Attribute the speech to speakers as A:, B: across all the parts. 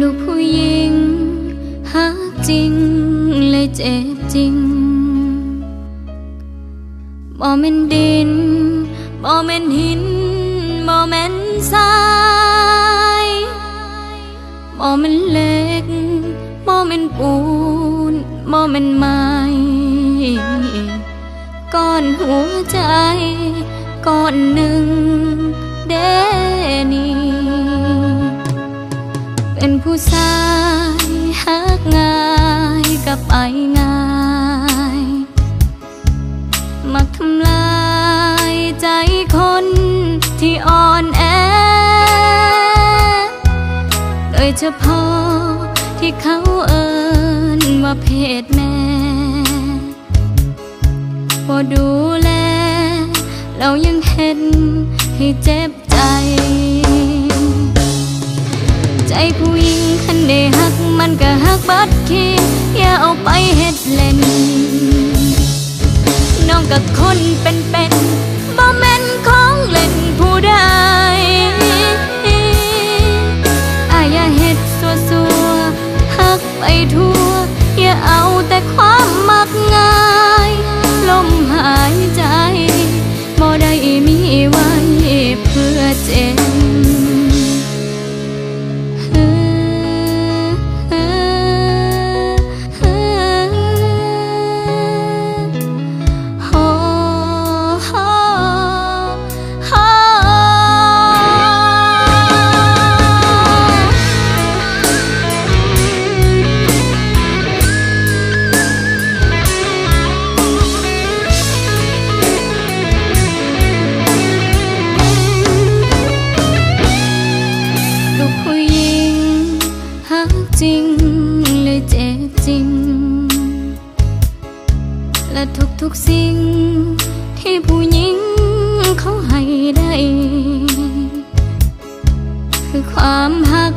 A: ลูกผู้หญิงฮักจริงเลยเจ็บจริงบ่แม่นดินบ่แม่นหินบ่แม่นทรายบ่แม่นเหล็กบ่แม่นปูนบ่แม่นไม้ก้อนหัวใจก้อนหนึ่งเดนี่ เป็นผู้ชายหักง่ายกับไอง่าย มักทำลายใจคนที่อ่อนแอ โดยเฉพาะที่เขาเอินว่าเพศแม่พอดูแล เรายังเห็นให้เจ็บ มันก็หักบัดคีอย่าเอาไปเฮ็ดเล่น น้องกับคนเป็นๆบ่แม่นของเล่นผู้ใดอายอย่าเฮ็ดสัวสัวหักไปทั่ว อย่าเอาแต่ความมักง่ายลมหายใจบ่ได้มีไว้เพื่อเจ็บ และทุกๆสิ่งที่ผู้หญิงเขาให้ได้ คือความหัก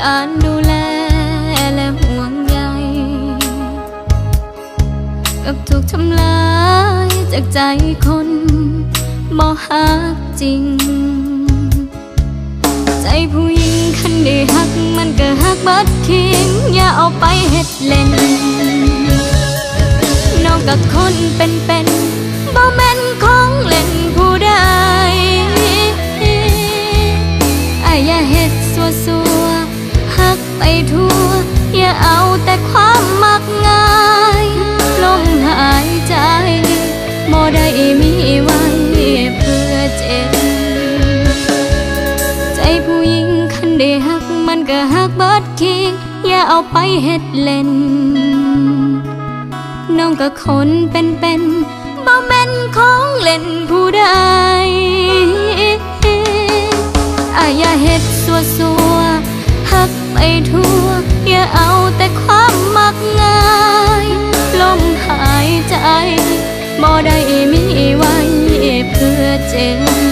A: การดูแลและห่วงใยกับถูกทำลายจากใจคนบ่หักจริง ใจผู้หญิงคันได้หักมันก็หักบัดคิงอย่าเอาไปเฮ็ด เล่น น้องกับคนเป็นๆบ่แม่นของเล่นผู้ใดอายอย่าเฮ็ดสัวสัวหักไปทั่ว อย่าเอาแต่ความมักง่ายลมหายใจบ่ได้มีไว้เพื่อเจ็บใจผู้หญิงคันได้หักมันก็หักเบิดคิง อย่าเอาไปเฮ็ดเล่น น้องก็คนเป็นๆบ่แม่นของเล่นผู้ใดอาอย่าเฮ็ดสัวสัวๆหักไปทั่ว อย่าเอาแต่ความมักง่ายลมหายใจบ่ได้มีไว้เพื่อเจ็บ